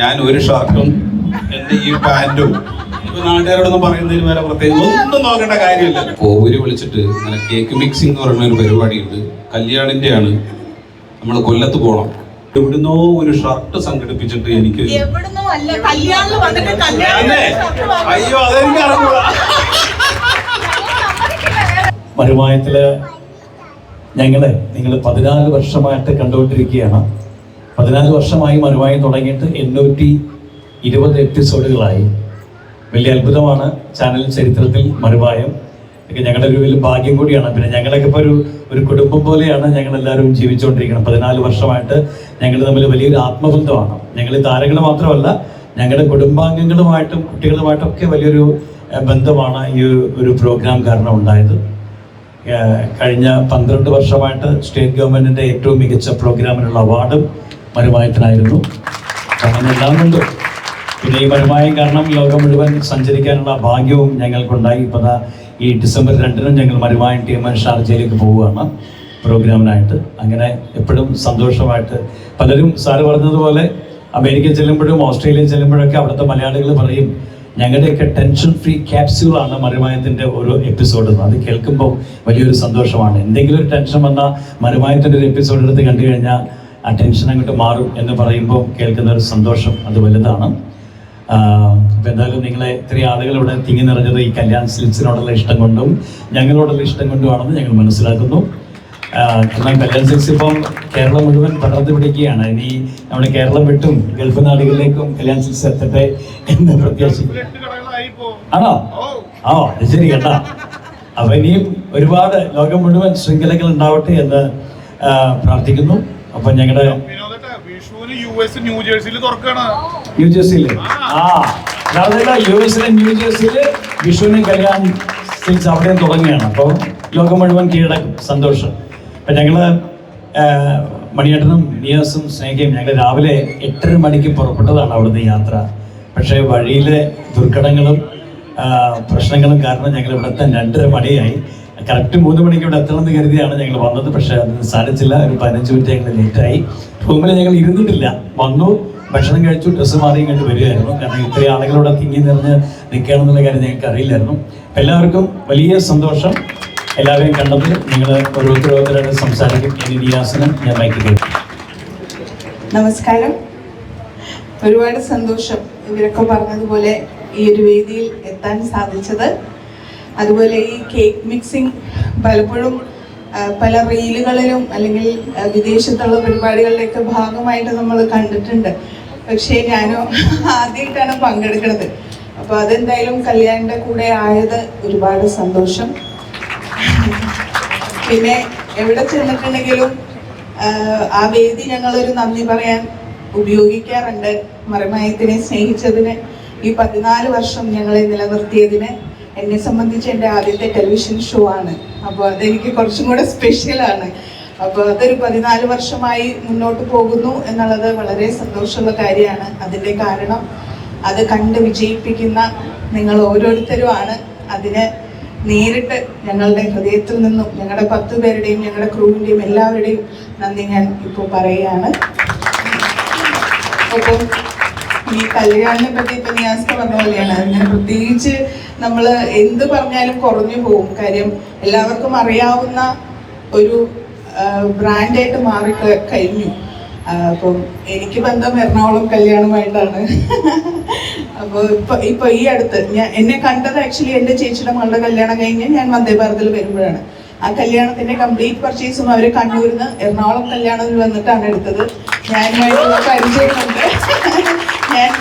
ഞാൻ ഒരു ഷർട്ടും എന്റെ ഈ പാന്റും. ഇപ്പൊ നാട്ടുകാരോടൊന്നും പറയുന്നതിന് വേറെ പ്രത്യേകം ഒന്നും നോക്കേണ്ട കാര്യമില്ല. പോവൂര് വിളിച്ചിട്ട് കേക്ക് മിക്സിംഗ് എന്ന് പറയുന്ന ഒരു പരിപാടിയുണ്ട്. നമ്മൾ കൊല്ലത്ത് പോകണം എവിടുന്നോ ഒരു ഷർട്ട് സംഘടിപ്പിച്ചിട്ട് എനിക്ക് എവിടുന്നോ കല്യാണിൽ വന്നിട്ട് കല്യാണം അയ്യോ അതെനിക്ക് അറിഞ്ഞൂടാ. മരുമായത്തിൽ ഞങ്ങളെ നിങ്ങൾ പതിനാല് വർഷമായിട്ട് കണ്ടുകൊണ്ടിരിക്കുകയാണ്. പതിനാല് വർഷമായി മനുവായി തുടങ്ങിയിട്ട് എണ്ണൂറ്റി ഇരുപത് എപ്പിസോഡുകളായി. വലിയ അത്ഭുതമാണ് ചാനൽ ചരിത്രത്തിൽ ഒക്കെ ഞങ്ങളുടെ ഒരു വലിയ ഭാഗ്യം കൂടിയാണ്. പിന്നെ ഞങ്ങളൊക്കെ ഇപ്പോൾ ഒരു ഒരു കുടുംബം പോലെയാണ് ഞങ്ങൾ എല്ലാവരും ജീവിച്ചുകൊണ്ടിരിക്കുന്നത്. പതിനാല് വർഷമായിട്ട് ഞങ്ങൾ തമ്മിൽ വലിയൊരു ആത്മബന്ധമാണ്. ഞങ്ങൾ താരങ്ങൾ മാത്രമല്ല ഞങ്ങളുടെ കുടുംബാംഗങ്ങളുമായിട്ടും കുട്ടികളുമായിട്ടും ഒക്കെ വലിയൊരു ബന്ധമാണ് ഈ ഒരു പ്രോഗ്രാം കാരണം ഉണ്ടായത്. കഴിഞ്ഞ പന്ത്രണ്ട് വർഷമായിട്ട് സ്റ്റേറ്റ് ഗവൺമെന്റിന്റെ ഏറ്റവും മികച്ച പ്രോഗ്രാമിനുള്ള അവാർഡും മരുമായത്തിനായിരുന്നു അങ്ങനെ എല്ലാം പിന്നെ ഈ മരുമായം കാരണം ലോകം മുഴുവൻ സഞ്ചരിക്കാനുള്ള ഭാഗ്യവും ഞങ്ങൾക്കുണ്ടായി. ഇപ്പം ദാ ഈ ഡിസംബർ രണ്ടിനും ഞങ്ങൾ മരുമായം ടീം ഷാർജയിലേക്ക് പോവുകയാണ് പ്രോഗ്രാമിനായിട്ട്. അങ്ങനെ എപ്പോഴും സന്തോഷമായിട്ട് പലരും സാറ് പറഞ്ഞതുപോലെ അമേരിക്ക ചെല്ലുമ്പോഴും ഓസ്ട്രേലിയ ചെല്ലുമ്പോഴൊക്കെ അവിടുത്തെ മലയാളികൾ പറയും ഞങ്ങളുടെയൊക്കെ ടെൻഷൻ ഫ്രീ ക്യാപ്സ്യൂളാണ് മരുമായത്തിന്റെ ഓരോ എപ്പിസോഡ് അത് കേൾക്കുമ്പോൾ വലിയൊരു സന്തോഷമാണ്. എന്തെങ്കിലും ഒരു ടെൻഷൻ വന്നാൽ മരുമായത്തിന്റെ ഒരു എപ്പിസോഡ് എടുത്ത് കണ്ടു കഴിഞ്ഞാൽ ആ ടെൻഷൻ അങ്ങോട്ട് മാറും എന്ന് പറയുമ്പോൾ കേൾക്കുന്ന ഒരു സന്തോഷം അത് വലുതാണ്. അപ്പം എന്തായാലും നിങ്ങളെ ഇത്രയും ആളുകൾ ഇവിടെ തിങ്ങി നിറഞ്ഞത് ഈ കല്യാൺ സിൽസിനോടുള്ള ഇഷ്ടം കൊണ്ടും ഞങ്ങളോടുള്ള ഇഷ്ടം കൊണ്ടുമാണെന്ന് ഞങ്ങൾ മനസ്സിലാക്കുന്നു. എന്നാൽ കല്യാൺ സിൽസ് ഇപ്പം കേരളം മുഴുവൻ പടർന്നു പിടിക്കുകയാണ്. ഇനി നമ്മൾ കേരളം വിട്ടും ഗൾഫ് നാടുകളിലേക്കും കല്യാൺ സിൽസ് എത്തട്ടെ എന്ന് പ്രത്യാശിക്കും ആണോ? ആ അത് ശരി കേട്ടാ. അപ്പം ഇനിയും ഒരുപാട് ലോകം മുഴുവൻ ശൃംഖലകൾ ഉണ്ടാവട്ടെ എന്ന് പ്രാർത്ഥിക്കുന്നു. അപ്പൊ ഞങ്ങളുടെ വിനോദട്ടെ വിഷുവിന് യു എസ് ന്യൂജേഴ്സിയിൽ തുറക്കാണ്. ന്യൂ ജേഴ്സിയിൽ ആ. അതായത് യു എസിലെ ന്യൂ ജേഴ്സിയിൽ വിഷുവിന് കല്യാൺ സിൽസ് അവിടെയും തുടങ്ങുകയാണ്. അപ്പോൾ ലോകം മുഴുവൻ കീഴടക്കും. സന്തോഷം. അപ്പൊ ഞങ്ങൾ മണിയേട്ടനും നിയാസും സ്നേഹയും ഞങ്ങൾ രാവിലെ എട്ടര മണിക്ക് പുറപ്പെട്ടതാണ് അവിടുന്ന് യാത്ര. പക്ഷേ വഴിയിലെ ദുർഘടങ്ങളും പ്രശ്നങ്ങളും കാരണം ഞങ്ങൾ ഇവിടെ എത്താൻ രണ്ടര മണിയായി. കറക്റ്റ് മൂന്ന് മണിക്ക് ഇവിടെ എത്തണം എന്ന് കരുതിയാണ് ഞങ്ങൾ വന്നത്. പക്ഷേ അതിന് സാധിച്ചില്ല. ഒരു പതിനഞ്ച് മിനിറ്റ് ഞങ്ങൾ ലേറ്റായി. റൂമിൽ ഞങ്ങൾ ഇരുന്നിട്ടില്ല. വന്നു ഭക്ഷണം കഴിച്ചു ഡ്രസ്സ് മാറി കണ്ട് വരികയായിരുന്നു. കാരണം ഇത്രയും ആളുകളോടെ തിങ്ങി നിറഞ്ഞ് നിൽക്കുകയാണെന്നുള്ള കാര്യം ഞങ്ങൾക്ക് അറിയില്ലായിരുന്നു. എല്ലാവർക്കും വലിയ സന്തോഷം. എല്ലാവരെയും കണ്ടത് നിങ്ങൾ ഓരോരുത്തരോരുത്തരായിട്ട് സംസാരിക്കും. എനി നിയാസനം ഞാൻ മൈക്ക് കേൾക്കും നമസ്കാരം. ഒരുപാട് സന്തോഷം ഇവരൊക്കെ പറഞ്ഞതുപോലെ ഈ ഒരു വേദിയിൽ എത്താൻ സാധിച്ചത്. അതുപോലെ ഈ കേക്ക് മിക്സിംഗ് പലപ്പോഴും പല റീലുകളിലും അല്ലെങ്കിൽ വിദേശത്തുള്ള പരിപാടികളുടെയൊക്കെ ഭാഗമായിട്ട് നമ്മൾ കണ്ടിട്ടുണ്ട്. പക്ഷേ ഞാനോ ആദ്യമായിട്ടാണ് പങ്കെടുക്കുന്നത്. അപ്പോൾ അതെന്തായാലും കല്യാണിന്റെ കൂടെ ആയത് ഒരുപാട് സന്തോഷം. പിന്നെ എവിടെ ചെന്നിട്ടുണ്ടെങ്കിലും ആ വേദി ഞങ്ങളൊരു നന്ദി പറയാൻ ഉപയോഗിക്കാറുണ്ട്. മറിമയത്തിനെ സ്നേഹിച്ചതിന് ഈ പതിനാല് വർഷം ഞങ്ങളെ നിലനിർത്തിയതിന് എന്നെ സംബന്ധിച്ച് എന്റെ ആദ്യത്തെ ടെലിവിഷൻ ഷോ ആണ്. അപ്പോൾ അതെനിക്ക് കുറച്ചും കൂടെ സ്പെഷ്യലാണ് അപ്പോൾ അതൊരു പതിനാല് വർഷമായി മുന്നോട്ട് പോകുന്നു എന്നുള്ളത് വളരെ സന്തോഷമുള്ള കാര്യമാണ്. അതിന്റെ കാരണം അത് കണ്ട് വിജയിപ്പിക്കുന്ന നിങ്ങൾ ഓരോരുത്തരുമാണ് അതിന് നേരിട്ട് ഞങ്ങളുടെ ഹൃദയത്തിൽ നിന്നും ഞങ്ങളുടെ പത്ത് പേരുടെയും ഞങ്ങളുടെ ക്രൂവിന്റെയും എല്ലാവരുടെയും നന്ദി ഞാൻ ഇപ്പോൾ പറയുകയാണ്. അപ്പം ഈ കല്യാണിനെ പറ്റി ഇപ്പൊ നിയാസ് പറഞ്ഞ പോലെയാണ്. അങ്ങനെ പ്രത്യേകിച്ച് നമ്മൾ എന്ത് പറഞ്ഞാലും കുറഞ്ഞു പോകും. കാര്യം എല്ലാവർക്കും അറിയാവുന്ന ഒരു ബ്രാൻഡായിട്ട് മാറി കഴിഞ്ഞു. അപ്പം എനിക്ക് ബന്ധം എറണാകുളം കല്യാണമായിട്ടാണ്. അപ്പോൾ ഇപ്പൊ ഇപ്പൊ ഈ അടുത്ത് ഞാൻ എന്നെ കണ്ടത് ആക്ച്വലി എന്റെ ചേച്ചിയുടെ മകളുടെ കല്യാണം കഴിഞ്ഞ് ഞാൻ വന്ദേ വരുമ്പോഴാണ്. ആ കല്യാണത്തിന്റെ കംപ്ലീറ്റ് പർച്ചേസും അവർ കണ്ണൂരിൽ നിന്ന് എറണാകുളം കല്യാണത്തിൽ വന്നിട്ടാണ് എടുത്തത്. ഞാനുമായിട്ടുള്ള പരിചയമുണ്ട്. ഞാൻ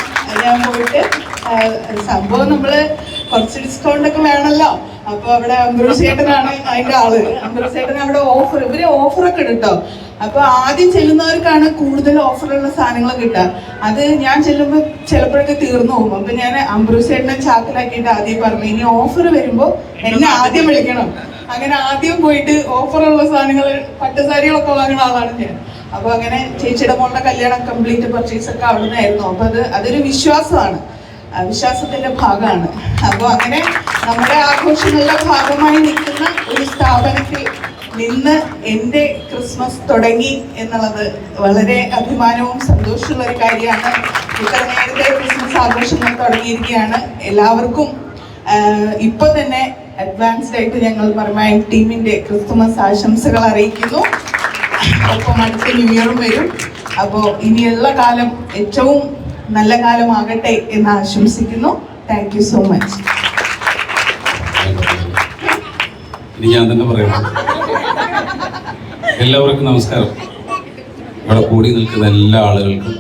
ഞാൻ പോയിട്ട് സംഭവം നമ്മൾ കുറച്ച് ഡിസ്കൗണ്ട് ഒക്കെ വേണല്ലോ. അപ്പൊ അവിടെ അംബ്രൂസ് അതിന്റെ ആൾ. അംബ്രൂസ് അവിടെ ഓഫർ ഇവർ ഒക്കെ ഇട്ടോ അപ്പൊ ആദ്യം ചെല്ലുന്നവർക്കാണ് കൂടുതൽ ഓഫറുള്ള സാധനങ്ങൾ കിട്ടുക. അത് ഞാൻ ചെല്ലുമ്പോൾ ചിലപ്പോഴൊക്കെ തീർന്നു പോകും. അപ്പൊ ഞാൻ അംബ്രൂസ് ചേട്ടനെ ചാക്കിലാക്കിയിട്ട് ആദ്യം പറഞ്ഞു ഇനി ഓഫർ വരുമ്പോ എന്നെ ആദ്യം വിളിക്കണം. അങ്ങനെ ആദ്യം പോയിട്ട് ഓഫറുള്ള സാധനങ്ങൾ പട്ടുസാരികളൊക്കെ വാങ്ങുന്ന ആളാണ് ഞാൻ. അപ്പൊ അങ്ങനെ ചേച്ചിയുടെ മോളുടെ കല്യാണം കംപ്ലീറ്റ് പർച്ചേസ് ഒക്കെ അവിടുന്ന് ആയിരുന്നു അപ്പൊ അത് അതൊരു വിശ്വാസമാണ്. വിശ്വാസത്തിന്റെ ഭാഗമാണ്. അപ്പോൾ അങ്ങനെ നമ്മുടെ ആഘോഷങ്ങളുടെ ഭാഗമായി നിൽക്കുന്ന ഒരു സ്ഥാപനത്തിൽ നിന്ന് എന്റെ ക്രിസ്മസ് തുടങ്ങി എന്നുള്ളത് വളരെ അഭിമാനവും സന്തോഷമുള്ള ഒരു കാര്യമാണ്. ഇത്ര നേരത്തെ ക്രിസ്മസ് ആഘോഷങ്ങൾ തുടങ്ങിയിരിക്കുകയാണ്. എല്ലാവർക്കും ഇപ്പൊ തന്നെ അഡ്വാൻസ്ഡ് ആയിട്ട് ഞങ്ങൾ പരമായ ടീമിന്റെ ക്രിസ്തുമസ് ആശംസകൾ അറിയിക്കുന്നു. ഒപ്പം അടുത്ത ന്യൂ ഇയറും വരും. അപ്പോൾ ഇനിയുള്ള കാലം ഏറ്റവും നല്ല കാലമാകട്ടെ എന്ന് ആശംസിക്കുന്നു. താങ്ക് യു സോ മച്ച് ഞാൻ തന്നെ പറയാം എല്ലാവർക്കും നമസ്കാരം. ഇവിടെ കൂടി നിൽക്കുന്ന എല്ലാ ആളുകൾക്കും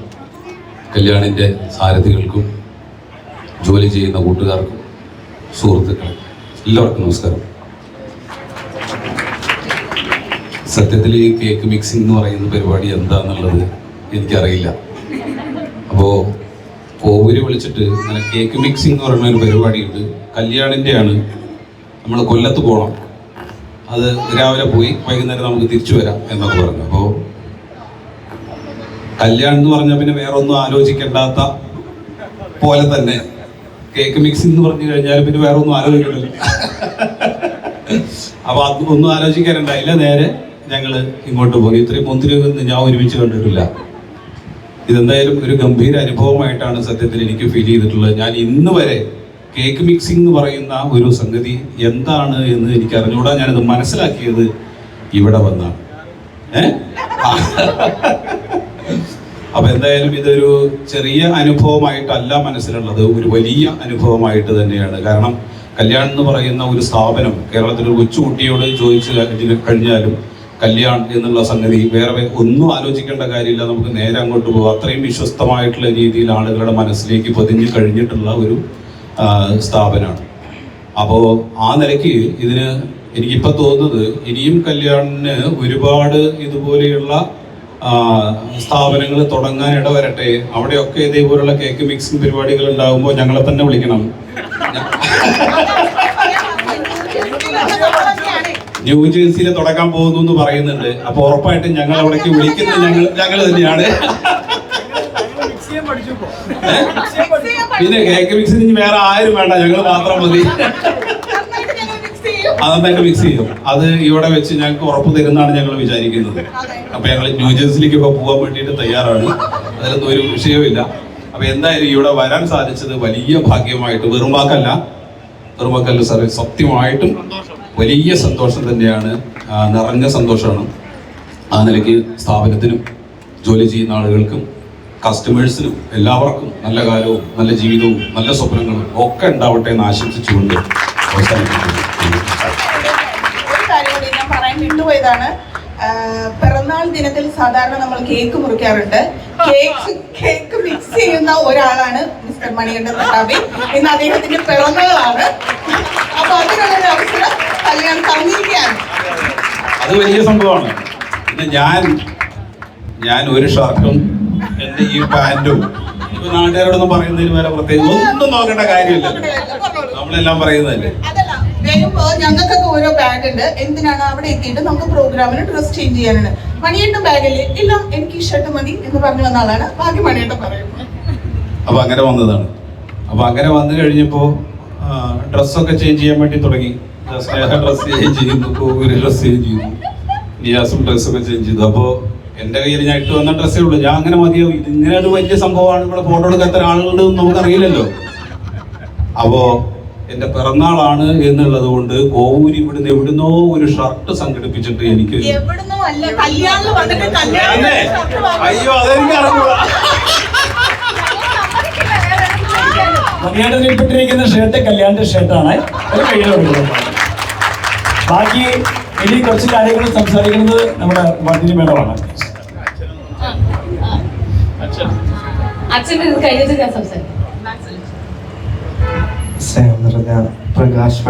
കല്യാണിന്റെ സാരഥികൾക്കും ജോലി ചെയ്യുന്ന കൂട്ടുകാർക്കും സുഹൃത്തുക്കളും എല്ലാവർക്കും നമസ്കാരം. സത്യത്തിൽ ഈ കേക്ക് മിക്സിംഗ് എന്ന് പറയുന്ന പരിപാടി എന്താന്നുള്ളത് എനിക്കറിയില്ല. അപ്പോൾ കോവൂര് വിളിച്ചിട്ട് ഇങ്ങനെ കേക്ക് മിക്സിംഗ് എന്ന് പറയുന്ന ഒരു പരിപാടിയുണ്ട്. കല്യാണിന്റെയാണ് നമ്മൾ കൊല്ലത്ത് പോകണം അത് രാവിലെ പോയി വൈകുന്നേരം നമുക്ക് തിരിച്ചു വരാം എന്നൊക്കെ പറഞ്ഞു. അപ്പോൾ കല്യാണം എന്ന് പറഞ്ഞാൽ പിന്നെ വേറൊന്നും ആലോചിക്കേണ്ടാത്ത പോലെ തന്നെ കേക്ക് മിക്സ് എന്ന് പറഞ്ഞു കഴിഞ്ഞാൽ പിന്നെ വേറെ ഒന്നും ആലോചിക്കണ്ടല്ലോ അപ്പൊ അത് ഒന്നും ആലോചിക്കാനുണ്ടായില്ല. നേരെ ഞങ്ങൾ ഇങ്ങോട്ട് പോയി ഇത്രയും മുന്തിരി ഒന്നും ഞാൻ ഒരുമിച്ച് കണ്ടിട്ടില്ല. ഇതെന്തായാലും ഒരു ഗംഭീര അനുഭവമായിട്ടാണ് സത്യത്തിൽ എനിക്ക് ഫീൽ ചെയ്തിട്ടുള്ളത്. ഞാൻ ഇന്ന് വരെ കേക്ക് മിക്സിംഗ് എന്ന് പറയുന്ന ഒരു സംഗതി എന്താണ് എന്ന് എനിക്ക് അറിഞ്ഞുകൂടാ ഞാനത് മനസ്സിലാക്കിയത് ഇവിടെ വന്നാണ്. ഏ? ആ. അപ്പൊ എന്തായാലും ഇതൊരു ചെറിയ അനുഭവമായിട്ടല്ല മനസ്സിലുള്ളത് ഒരു വലിയ അനുഭവമായിട്ട് തന്നെയാണ്. കാരണം കല്യാൺ എന്ന് പറയുന്ന ഒരു സ്ഥാപനം കേരളത്തിൽ ഒരു കൊച്ചുകുട്ടിയോട് ചോദിച്ചു കഴിഞ്ഞ് കഴിഞ്ഞാലും കല്യാൺ എന്നുള്ള സംഗതി വേറെ ഒന്നും ആലോചിക്കേണ്ട കാര്യമില്ല. നമുക്ക് നേരെ അങ്ങോട്ട് പോകാം. അത്രയും വിശ്വസ്തമായിട്ടുള്ള രീതിയിൽ ആളുകളുടെ മനസ്സിലേക്ക് പതിഞ്ഞു കഴിഞ്ഞിട്ടുള്ള ഒരു സ്ഥാപനമാണ്. അപ്പോൾ ആ നിലയ്ക്ക് ഇതിന് എനിക്കിപ്പോൾ തോന്നുന്നത് ഇനിയും കല്യാണിന് ഒരുപാട് ഇതുപോലെയുള്ള സ്ഥാപനങ്ങൾ തുടങ്ങാൻ ഇടവരട്ടെ. അവിടെയൊക്കെ ഇതേപോലുള്ള കേക്ക് മിക്സിംഗ് പരിപാടികൾ ഉണ്ടാകുമ്പോൾ ഞങ്ങളെ തന്നെ വിളിക്കണം. ന്യൂ ജേഴ്സിയിൽ തുടങ്ങാൻ പോകുന്നു എന്ന് പറയുന്നുണ്ട്. അപ്പൊ ഉറപ്പായിട്ടും ഞങ്ങൾ അവിടേക്ക് വിളിക്കുന്നത് ഞങ്ങൾ ഞങ്ങൾ തന്നെയാണ്. പിന്നെ കേക്ക് മിക്സിന് വേറെ ആരും വേണ്ട. ഞങ്ങൾ മാത്രം മതി. അതെന്തായിട്ട് മിക്സ് ചെയ്യും? അത് ഇവിടെ വെച്ച് ഞങ്ങൾക്ക് ഉറപ്പ് തരുന്നതാണ് ഞങ്ങൾ വിചാരിക്കുന്നത്. അപ്പൊ ഞങ്ങൾ ന്യൂജേഴ്സിലേക്ക് ഇപ്പൊ പോകാൻ വേണ്ടിയിട്ട് തയ്യാറാണ്. അതിലൊന്നും ഒരു വിഷയവുമില്ല. അപ്പൊ എന്തായാലും ഇവിടെ വരാൻ സാധിച്ചത് വലിയ ഭാഗ്യമായിട്ട് വെറും വാക്കല്ല വെറും വാക്കല്ല സാറേ സത്യമായിട്ടും വലിയ സന്തോഷം തന്നെയാണ്. നിറഞ്ഞ സന്തോഷമാണ്. ആ നിലയ്ക്ക് സ്ഥാപനത്തിനും ജോലി ചെയ്യുന്ന ആളുകൾക്കും കസ്റ്റമേഴ്സിനും എല്ലാവർക്കും നല്ല കാലവും നല്ല ജീവിതവും നല്ല സ്വപ്നങ്ങളും ഒക്കെ ഉണ്ടാവട്ടെ എന്ന് ആശംസിച്ചുകൊണ്ട് ഒരു ഞാൻ പറയാൻ വിട്ടുപോയതാണ്. പിറന്നാൾ ദിനത്തിൽ സാധാരണ നമ്മൾ കേക്ക് മുറിക്കാറുണ്ട്. കേക്ക് കേക്ക് മിക്സ് ചെയ്യുന്ന ഒരാളാണ് മിസ്റ്റർ മണികണ്ഠൻ പ്രതാപി. ഇന്ന് അദ്ദേഹത്തിന്റെ പിറന്നാളാണ്. അപ്പൊ അതിനുള്ള അവസരം കല്യാണം തന്നിരിക്കുകയാണ്. അത് വലിയ സംഭവമാണ്. ഞാൻ ഞാൻ ഒരു ഷർട്ടും എന്റെ ഈ ഇപ്പൊ നാട്ടുകാരോടൊന്നും പറയുന്നതിന് വരെ പ്രത്യേകിച്ച് ഒന്നും നോക്കേണ്ട കാര്യമില്ല. നമ്മളെല്ലാം പറയുന്നതല്ലേ? വരുമ്പോ ഞങ്ങൾക്കൊക്കെ ഓരോ ബാഗ് ഉണ്ട്. എന്തിനാണ് അവിടെ എത്തിയിട്ട് നമുക്ക് പ്രോഗ്രാമിന് ഡ്രസ് ചേഞ്ച് ചെയ്യാനാണ്? മണിയേട്ട ബാഗല്ലേ ഇല്ല എനിക്ക് ഈ ഷർട്ട് മതി എന്ന് പറഞ്ഞു വന്ന ആളാണ്. ബാക്കി മണിയേട്ട പറയുന്നത് അപ്പൊ അങ്ങനെ വന്നതാണ്. അപ്പൊ അങ്ങനെ വന്നു കഴിഞ്ഞപ്പോ ഡ്രസ്സൊക്കെ ചേഞ്ച് ചെയ്യാൻ വേണ്ടി തുടങ്ങി. സ്നേഹ ഡ്രസ് ചേഞ്ച് ചെയ്യുന്നു ഡ്രസ് ചേഞ്ച് ചെയ്യുന്നു നിയാസും ഡ്രസ്സൊക്കെ ചേഞ്ച് ചെയ്തു. അപ്പോ എന്റെ കയ്യിൽ ഞാൻ ഇട്ട് വന്ന ഡ്രസ്സേ ഉള്ളൂ. ഞാൻ അങ്ങനെ മതിയാവും ഇത് ഇങ്ങനെ ഒരു വലിയ സംഭവമാണ്. ഇവിടെ ഫോട്ടോ എടുക്കാൻ എത്ര ആളുകളുണ്ട് നമുക്കറിയില്ലല്ലോ. അപ്പോ എന്റെ പിറന്നാളാണ് എന്നുള്ളത് കൊണ്ട് കോവൂര് ഇവിടുന്ന് എവിടുന്നോ ഒരു ഷർട്ട് സംഘടിപ്പിച്ചിട്ട് എനിക്ക് എവിടുന്നോ അല്ല കല്യാണം വന്നിട്ട് കല്യാണം അയ്യോ അതെനിക്ക് അറിഞ്ഞൂടാ. മണിയാടൻ ഇട്ടിരിക്കുന്ന ഷർട്ട് കല്യാണിന്റെ ഷർട്ടാണ് ഒരു ബാക്കി ഇനി കുറച്ച് കാര്യങ്ങൾ സംസാരിക്കുന്നത് നമ്മുടെ മന്ത്രി മേഡമാണ്. കഴിഞ്ഞിട്ട് ഞാൻ സംസാരിക്കാം. പ്രകാശ്